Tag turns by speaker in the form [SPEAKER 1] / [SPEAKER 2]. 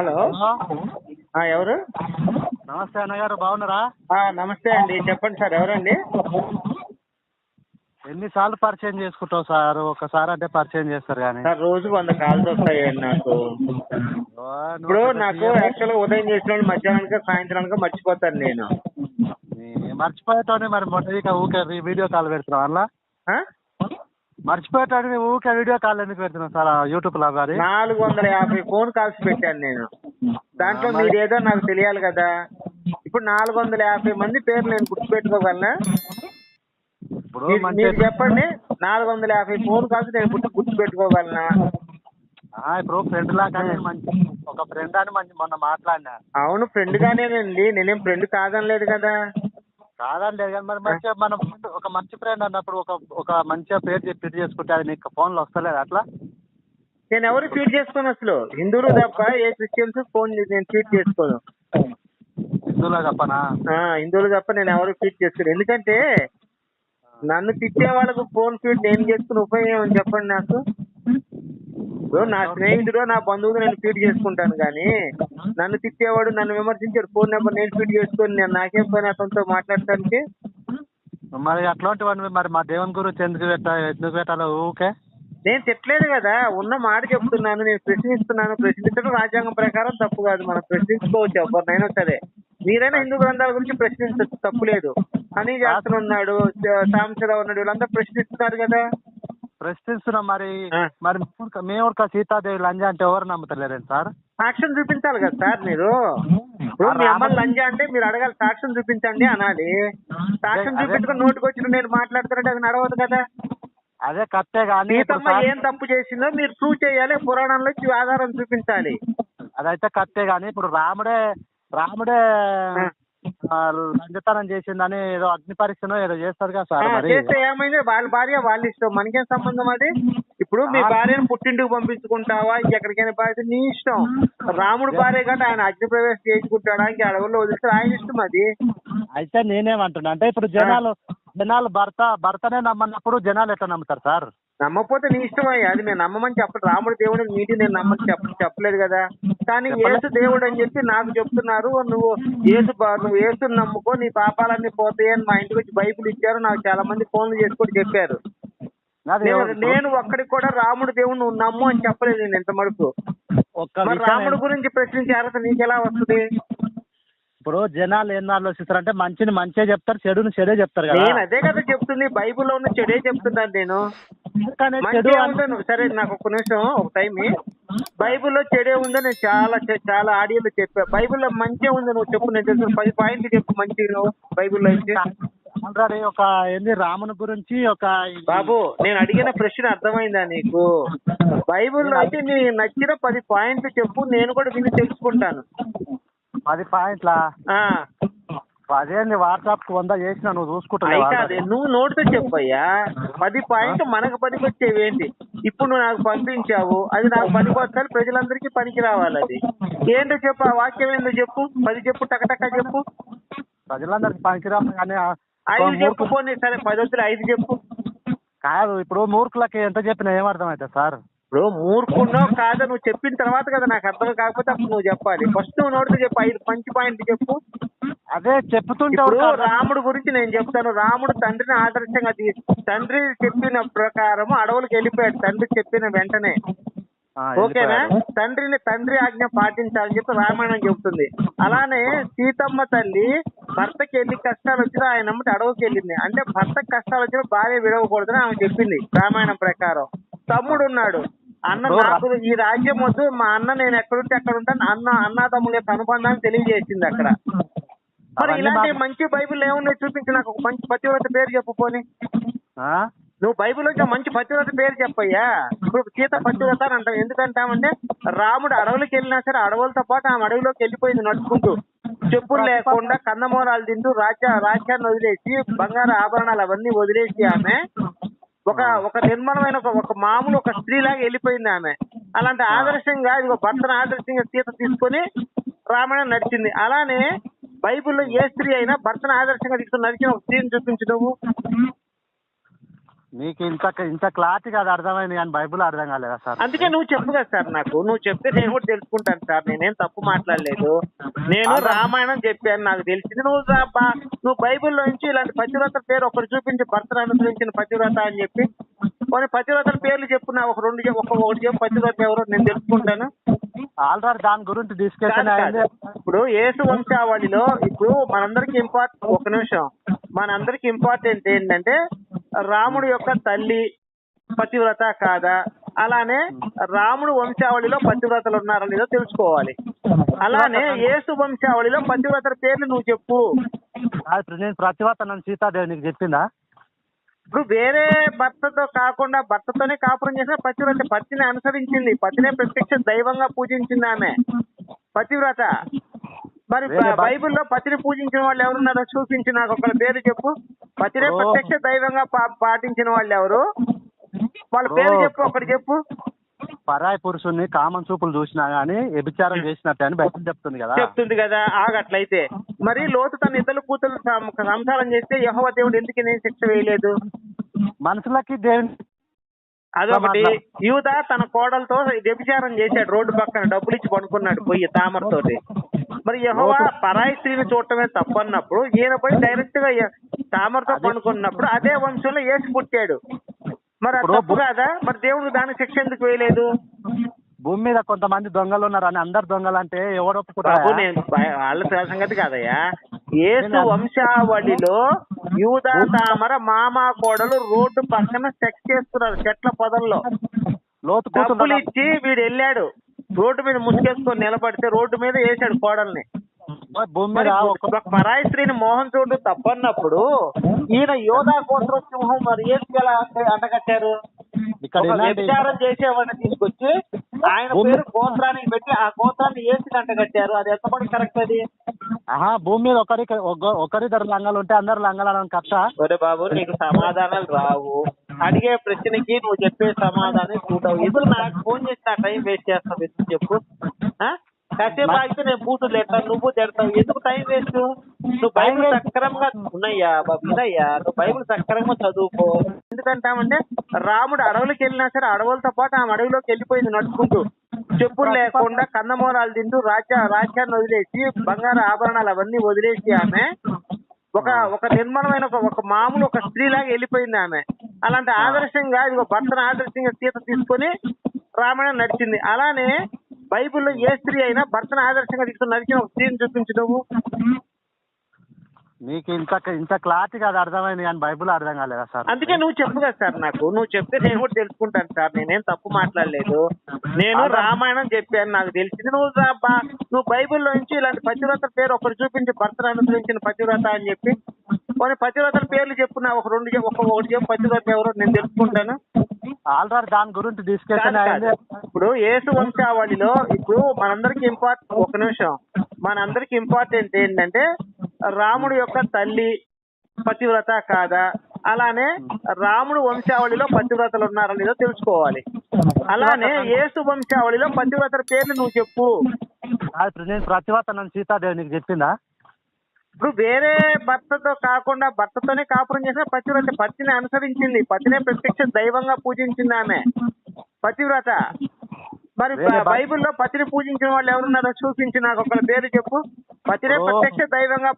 [SPEAKER 1] Hello. ఎవరు?
[SPEAKER 2] నమస్తే అన్నగారు బాగున్నారా?
[SPEAKER 1] నమస్తే అండి. చెప్పండి సార్ ఎవరండి?
[SPEAKER 2] ఎన్నిసార్లు పరిచయం చేసుకుంటావు సార్? ఒకసారి అంటే పరిచయం చేస్తారు కానీ.
[SPEAKER 1] సార్ రోజు వంద కాల్స్ వస్తాయండి నాకు. ఇప్పుడు నాకు యాక్చువల్గా ఉదయం చేసిన మధ్యాహ్నానికి సాయంత్రానికి మర్చిపోతాను నేను.
[SPEAKER 2] మర్చిపోయేటోని మరి మొదటిగా ఊకే వీడియో కాల్ పెడుతున్నావు అలా
[SPEAKER 1] ఆ?
[SPEAKER 2] మర్చిపోయేటోని ఊకే వీడియో కాల్ ఎందుకు పెడుతున్నావు సార్ యూట్యూబ్లో మరి
[SPEAKER 1] నాలుగు వందల యాభై ఫోన్ కాల్స్ పెట్టాను నేను. దాంట్లో మీరేదో నాకు తెలియాలి కదా. ఇప్పుడు నాలుగు వందల యాభై మంది పేర్లు నేను గుర్తుపెట్టుకోగలనా?
[SPEAKER 2] ఇప్పుడు
[SPEAKER 1] మీరు- చెప్పండి నాలుగు వందల యాభై ఫోన్ కాల్స్ నేను గుర్తు గుర్తుపెట్టుకోగలనా?
[SPEAKER 2] ఇప్పుడు ఫ్రెండ్ లాగా మంచి ఒక ఫ్రెండ్ అని మంచి మొన్న మాట్లాడినా.
[SPEAKER 1] అవును ఫ్రెండ్ గానేనండి నేనేం ఫ్రెండ్ కాదనలేదు కదా.
[SPEAKER 2] లేదు కానీ మరి మంచిగా మనం ఒక మంచి ఫ్రెండ్ అన్నప్పుడు ఒక ఒక మంచిగా పేరు చెప్పి ఇది చేసుకుంటే అది నీకు ఫోన్లో వస్తలేదు అట్లా?
[SPEAKER 1] నేను ఎవరు ఫీడ్ చేసుకోను అసలు. హిందువులు తప్ప ఏ క్రిస్టియన్స్ ఫోన్ నేను ఫీడ్ చేసుకోను.
[SPEAKER 2] హిందువులో చెప్పనా
[SPEAKER 1] ఆ, హిందువులు తప్ప నేను ఎవరు ఫీడ్ చేసుకోను. ఎందుకంటే నన్ను తిట్టే వాళ్ళకు ఫోన్ ఫీడ్ నేను చేసుకుని ఉపయోగం చెప్పండి నాకు? ఇప్పుడు నా స్నేహితుడు నా బంధువులు నేను ఫీడ్ చేసుకుంటాను కానీ నన్ను తిట్టేవాడు నన్ను విమర్శించాడు. ఫోన్ నెంబర్ నేను ఫీడ్ చేసుకొని నేను నాకేం పని అతనితో మాట్లాడటానికి?
[SPEAKER 2] మరి అట్లాంటివన్నీ మరి మా దేవుని గురించి ఎందుకు పెట్టా ఎందుకు పెట్టాలో ఊకే
[SPEAKER 1] నేను తిట్టలేదు కదా ఉన్న మాట చెప్తున్నాను నేను ప్రశ్నిస్తున్నాను. ప్రశ్నించడం రాజ్యాంగం ప్రకారం తప్పు కాదు. మనం ప్రశ్నించుకోవచ్చు ఎవరినైనా సరే. మీరైనా హిందూ గ్రంథాల గురించి ప్రశ్నించచ్చు తప్పు లేదు. అని జాతర ఉన్నాడు సాంబశివరావు ఉన్నాడు వీళ్ళందరూ ప్రశ్నిస్తున్నారు కదా.
[SPEAKER 2] ప్రశ్నిస్తున్నాం మరి. మరి మేము- ఒక సీతాదేవి లంజ అంటే ఎవరు నమ్ముతలేరండి సార్?
[SPEAKER 1] సాక్ష్యం చూపించాలి కదా సార్ మీరు. ఇప్పుడు మీ అమ్మ లంజా అంటే మీరు అడగాలి సాక్ష్యం చూపించండి అనాలి. సాక్ష్యం చూపించుకుని నోటికి వచ్చిన నేను మాట్లాడుతున్నట్టు అది నడవదు కదా.
[SPEAKER 2] అదే కట్టే కానీ
[SPEAKER 1] సీతమ్మ ఏం తప్పు చేసిందో మీరు ప్రూవ్ చేయాలి పురాణంలో ఆధారం చూపించాలి.
[SPEAKER 2] అదైతే కట్టే కానీ ఇప్పుడు రాముడే రాముడే లంచతనం చేసిందని ఏదో అగ్ని పరీక్షనో ఏదో చేస్తారు కదా సార్ మరి.
[SPEAKER 1] చేస్తే ఏమైంది? వాళ్ళ భార్య వాళ్ళ ఇష్టం. మనకేం సంబంధం అది? ఇప్పుడు మీ. భార్యను పుట్టింటికి పంపించుకుంటావా? ఇంకెక్కడికైనా భార్య నీ ఇష్టం. రాముడు భార్య కంటే ఆయన అగ్ని ప్రవేశం చేసుకుంటాడా ఇంక అడవుల్లో వదిలిస్తే ఆయన ఇష్టం అది.
[SPEAKER 2] అయితే నేనేమంటున్నా అంటే ఇప్పుడు జనాలు జనాలు భర్త భర్తనే నమ్మన్నప్పుడు జనాలు ఎట్లా నమ్ముతారు సార్?
[SPEAKER 1] నమ్మకపోతే నీ ఇష్టం అయ్యా అది నేను నమ్మమని చెప్ప రాముడు దేవుడు నీటి నేను నమ్మని చెప్ప చెప్పలేదు కదా. కానీ. ఏసు దేవుడు అని చెప్పి నాకు చెప్తున్నారు. నువ్వు ఏసు నువ్వు ఏసుని నమ్ముకో. నీ పాపాలన్నీ పోతాయి అని మా ఇంటికి వచ్చి బైబిల్ ఇచ్చారు. నాకు చాలా మంది ఫోన్లు చేసి కూడా చెప్పారు. నేను ఒక్కడికి కూడా రాముడు దేవుడు నువ్వు నమ్ము అని చెప్పలేదు నేను ఎంత
[SPEAKER 2] విషయం
[SPEAKER 1] రాముడు గురించి ప్రశ్నించే అర్హత నీకెలా వస్తుంది?
[SPEAKER 2] ఇప్పుడు జనాలు ఏం ఆలోచిస్తారు అంటే మంచిని మంచిగా చెప్తారు చెడుని చెడే చెప్తారు కదా.
[SPEAKER 1] నేను అదే కదా చెప్తుంది. బైబిల్లో ఉన్న చెడే చెప్తున్నాను నేను. సరే నాకు ఒక నిమిషం ఒక టైం బైబిల్లో చెడే ఉందో నేను చాలా చాలా ఆడియోలో చెప్పా. బైబిల్లో మంచి ఉంది నువ్వు చెప్పు నేను తెలుసు పది పాయింట్లు చెప్పు మంచి నువ్వు బైబిల్లో అయితే.
[SPEAKER 2] ఒక ఏంది రాముని గురించి ఒక
[SPEAKER 1] బాబు నేను అడిగిన ప్రశ్న అర్థమైందా నీకు? బైబిల్లో అయితే నీకు నచ్చిన పది పాయింట్లు చెప్పు నేను కూడా విని తెలుసుకుంటాను.
[SPEAKER 2] పది పాయింట్ల?
[SPEAKER 1] ఆ.
[SPEAKER 2] అదేంది వాట్సాప్కు వంద చేసిన నువ్వు
[SPEAKER 1] అయితే అదే నువ్వు నోటితో చెప్పయ్యా. పది పాయింట్ మనకు పనికొచ్చేవి ఏంటి ఇప్పుడు నువ్వు నాకు పంపించావు అది నాకు పనికొచ్చాలి ప్రజలందరికీ పనికి రావాలి అది. ఏంటో చెప్పు ఆ వాక్యం ఏంటో చెప్పు పది చెప్పు టకటక చెప్పు.
[SPEAKER 2] ప్రజలందరికి పనికిరాము కానీ ఆ-
[SPEAKER 1] ఐదు
[SPEAKER 2] మూర్ఖు-
[SPEAKER 1] చెప్పు పోనీ సరే పది వద్దులు ఐదు చెప్పు.
[SPEAKER 2] కాదు ఇప్పుడు మూర్ఖులకి ఎంత చెప్పినా ఏమర్థమవుతుంది సార్?
[SPEAKER 1] ఇప్పుడు మూర్ఖున్నో కాదో నువ్వు చెప్పిన తర్వాత కదా నాకు అర్థం కాకపోతే అప్పుడు నువ్వు చెప్పాలి. ఫస్ట్ నువ్వు నోటితో చెప్పు ఐదు మంచి పాయింట్ చెప్పు.
[SPEAKER 2] అదే చెప్తుంటే
[SPEAKER 1] ఇప్పుడు
[SPEAKER 2] ఒక-
[SPEAKER 1] రాముడు గురించి నేను చెప్తాను. రాముడు తండ్రిని ఆదర్శంగా తండ్రి చెప్పిన ప్రకారం అడవులకు వెళ్ళిపోయాడు. తండ్రి చెప్పిన వెంటనే.
[SPEAKER 2] ఆ,
[SPEAKER 1] ఓకేనా. తండ్రిని తండ్రి ఆజ్ఞ పాటించాలని చెప్పి రామాయణం చెబుతుంది. అలానే సీతమ్మ తల్లి భర్తకి ఎన్ని కష్టాలు వచ్చినా ఆయన అమ్మటి అడవుకి వెళ్ళింది. అంటే భర్తకి కష్టాలు వచ్చినా భార్య విడవకూడదని ఆమె చెప్పింది రామాయణం ప్రకారం. తమ్ముడు ఉన్నాడు. అన్న నాకు ఈ రాజ్యం వద్దు. మా అన్న నేను ఎక్కడుంటే అక్కడ ఉంటాను. అన్న అన్నదమ్ముల యొక్క అనుబంధాన్ని తెలియజేసింది అక్కడ. మరి ఇలాంటి మంచి బైబిల్ ఏమున్నాయి చూపించి నాకు ఒక మంచి పతివ్రత పేరు చెప్పు పోనీ? నువ్వు బైబిల్ నుంచి మంచి పతివ్రత పేరు చెప్పయ్యా. ఇప్పుడు సీత పతివ్రత అని అంటాం ఎందుకంటామంటే రాముడు అడవులకు వెళ్ళినా సరే అడవులతో పాటు ఆమె అడవిలోకి వెళ్ళిపోయింది నడుచుకుంటూ. చెప్పులు లేకుండా కందమూలాలు తింటూ రాజ్య రాజ్యాన్ని వదిలేసి బంగారు ఆభరణాలు అవన్నీ వదిలేసి ఆమె ఒక ఒక నిర్మలమైన ఒక ఒక మామూలు ఒక స్త్రీలాగా వెళ్ళిపోయింది ఆమె. అలాంటి ఆదర్శంగా ఇదిగో భర్తను ఆదర్శంగా సీత తీసుకొని రామాయణం నడిచింది. అలానే బైబిల్లో ఏ స్త్రీ అయినా భర్తను ఆదర్శంగా తీసుకుని నడిచిన ఒక స్త్రీని చూపించు నువ్వు
[SPEAKER 2] మీకు ఇంత ఇంత క్లారిటీగా అది అర్థమైంది కానీ బైబుల్ అర్థం కాలేదా సార్?
[SPEAKER 1] అందుకే నువ్వు చెప్పు కదా సార్ నాకు. నువ్వు చెప్తే నేను కూడా తెలుసుకుంటాను సార్. నేనేం తప్పు మాట్లాడలేదు. నేను రామాయణం చెప్పాను నాకు తెలిసింది. నువ్వు బా- నువ్వు బైబిల్లో నుంచి ఇలాంటి పతివ్రత పేరు ఒకటి చూపించి భర్తను అనుసరించిన పతివ్రత అని చెప్పి కొన్ని పతివ్రతల పేర్లు చెప్పు నా ఒక రెండు ఒక ఒకటి చెప్పు పతివ్రత ఎవరో నేను తెలుసుకుంటాను.
[SPEAKER 2] ఆల్రెడీ దాని గురించి
[SPEAKER 1] కాదు. ఇప్పుడు యేసు వంశావళిలో ఇప్పుడు మనందరికి ఇంపార్టెంట్ ఒక నిమిషం. మనందరికి ఇంపార్టెంట్ ఏంటంటే రాముడి యొక్క తల్లి పతివ్రత కాదా? అలానే రాముడు వంశావళిలో పతివ్రతలు ఉన్నారా లేదో తెలుసుకోవాలి. అలానే యేసు వంశావళిలో పతివ్రతల పేర్లు నువ్వు చెప్పు.
[SPEAKER 2] నేను ప్రతివత నన్ను సీతాదేవి నీకు చెప్పిందా?
[SPEAKER 1] ఇప్పుడు వేరే భర్తతో కాకుండా భర్తతోనే కాపురం చేసిన పతివ్రత పతిని అనుసరించింది. పతినే ప్రత్యక్ష దైవంగా పూజించింది ఆమె. పతివ్రత. మరి బైబిల్లో పతిని పూజించిన వాళ్ళు ఎవరున్నారో చూపించి నాకు ఒకరి పేరు చెప్పు. పతినే. ప్రత్యక్ష దైవంగా పా- పాటించిన వాళ్ళు ఎవరు? వాళ్ళ పేరు. చెప్పు ఒకటి చెప్పు.
[SPEAKER 2] పరాయి పురుషుణ్ణి కామన్ చూపులు చూసినా గానీ వ్యభిచారం చేసినట్టే అని బయట చెప్తుంది కదా.
[SPEAKER 1] చెప్తుంది కదా. ఆగట్లయితే మరి లోతు తన ఇద్దరు కూతురు సంసారం చేస్తే యహోవ దేవుడు ఎందుకు నేను శిక్ష వేయలేదు?
[SPEAKER 2] మనుషులకి దేవుని
[SPEAKER 1] అదొకటి. యూద తన కోడలతో వ్యభిచారం చేశాడు. రోడ్డు పక్కన డబ్బులు ఇచ్చి పడుకున్నాడు పోయి తామరతోటి. మరి యహోవా పరాయి స్త్రీని చూడటమే తప్పన్నప్పుడు ఈయన పోయి డైరెక్ట్గా తామరతో. పడుకున్నప్పుడు అదే వంశంలో ఏసు పుట్టాడు. మరి అది
[SPEAKER 2] ఇప్పుడు
[SPEAKER 1] తప్పు కాదా? మరి దేవుడు దానికి శిక్ష ఎందుకు వేయలేదు?
[SPEAKER 2] భూమి మీద కొంతమంది దొంగలు ఉన్నారు అని అందరు దొంగలు అంటే ఎవడు
[SPEAKER 1] బాబు
[SPEAKER 2] ఒప్పుకుంటారా
[SPEAKER 1] నేను వాళ్ళ సంగతి కాదయ్యా. ఏసు వంశావళిలో యూద తామర మామ కోడలు రోడ్డు పక్కన సెక్స్ చేస్తున్నారు చెట్ల పొదల్లో.
[SPEAKER 2] లోతు
[SPEAKER 1] డబ్బులు ఇచ్చి వీడు వెళ్ళాడు. రోడ్డు మీద ముసుగేసుకొని నిలబడితే రోడ్డు మీద వేసాడు కోడల్ని.
[SPEAKER 2] భూమి మీద ఒక
[SPEAKER 1] పరాయి స్త్రీని మోహన్ చూడు తప్పన్నప్పుడు ఈయన యోధా గోత్ర సింహం మరి ఏసుకి ఎలా అంటగట్టారు?
[SPEAKER 2] ఇక్కడ
[SPEAKER 1] వ్యభిచారం చేసేవాడిని తీసుకొచ్చి ఆయన పేరు గోత్రానికి పెట్టి ఆ గోత్రాన్ని ఏసుకి అంటగట్టారు. అది ఎంతమంది కరెక్ట్ అది?
[SPEAKER 2] ఆహా భూమి మీద ఒకరికి ఒక- ఒకరిద్దరు లంగాలు ఉంటే అందరు లంగాలు అని కష్ట
[SPEAKER 1] ఒరే బాబు నీకు సమాధానాలు రావు. అడిగే ప్రశ్నకి నువ్వు చెప్పే సమాధానం చూడవు. ఎందుకు నాకు ఫోన్ చేసి నా టైం వేస్ట్ చేస్తావు? ఎందుకు చెప్పు? ఆ? కాసేపు ఆగితే నేను బూతులు తిడతాను నువ్వు తిడతావు. ఎందుకు టైం వేస్ట్ నువ్వు బైబిల్ సక్రమంగా ఉన్నాయ్యా బాబు వినయ్యా నువ్వు బైబిల్ సక్రమంగా చదువుకో. ఎందుకంటామంటే రాముడు అడవులకు వెళ్ళినా సరే అడవులతో పాటు ఆమె అడవిలోకి వెళ్ళిపోయింది నడుచుకుంటూ. చెప్పులు లేకుండా కందమూలాలు తింటూ రాజ్య రాజ్యాన్ని వదిలేసి బంగారు ఆభరణాలు అవన్నీ వదిలేసి ఆమె ఒక ఒక నిర్మలమైన ఒక ఒక మామూలు ఒక స్త్రీలాగా వెళ్ళిపోయింది ఆమె. అలాంటి ఆదర్శంగా ఇదిగో భర్తను ఆదర్శంగా సీత తీసుకొని రామాయణం నడిచింది. అలానే బైబిల్లో ఏ స్త్రీ అయినా భర్తను ఆదర్శంగా తీసుకుని నడిచిన ఒక స్త్రీని చూపించు నువ్వు
[SPEAKER 2] మీకు ఇంత ఇంత క్లారిటీగా అది అర్థమైంది కానీ బైబుల్ అర్థం కాలేదా సార్?
[SPEAKER 1] అందుకే నువ్వు చెప్పు కదా సార్ నాకు. నువ్వు చెప్తే నేను కూడా తెలుసుకుంటాను సార్. నేనేం తప్పు మాట్లాడలేదు. నేను రామాయణం చెప్పాను నాకు తెలిసింది. నువ్వు నువ్వు బైబిల్లో నుంచి ఇలాంటి పతివ్రత పేరు ఒకటి చూపించి భర్తను అనుసరించిన పతివ్రత అని చెప్పి కొన్ని పతివ్రతల పేర్లు చెప్పు నా ఒక రెండు ఒక ఒకటి చెప్పు పతివ్రత ఎవరో నేను తెలుసుకుంటాను
[SPEAKER 2] ఆల్రెడీ దాని గురించి
[SPEAKER 1] కాదు. ఇప్పుడు యేసు వంశావళిలో ఇప్పుడు మనందరికి ఇంపార్టెంట్ ఒక నిమిషం. మనందరికి ఇంపార్టెంట్ ఏంటంటే రాముడి యొక్క తల్లి పతివ్రత కాదా? అలానే రాముడు వంశావళిలో పతివ్రతలు ఉన్నారా లేదో తెలుసుకోవాలి. అలానే యేసు వంశావళిలో పతివ్రతల పేర్లు నువ్వు చెప్పు.
[SPEAKER 2] ప్రతివత నన్ను సీతాదేవి నీకు చెప్పిందా
[SPEAKER 1] ఇప్పుడు వేరే భర్తతో కాకుండా భర్తతోనే కాపురం చేసిన పతివ్రత. పతిని అనుసరించింది. పతినే ప్రత్యక్ష దైవంగా పూజించింది ఆమె. పతివ్రత. మరి బైబిల్లో పతిని పూజించిన వాళ్ళు ఎవరున్నారో చూపించి నాకు ఒకరి పేరు చెప్పు. పతినే. ప్రత్యక్ష దైవంగా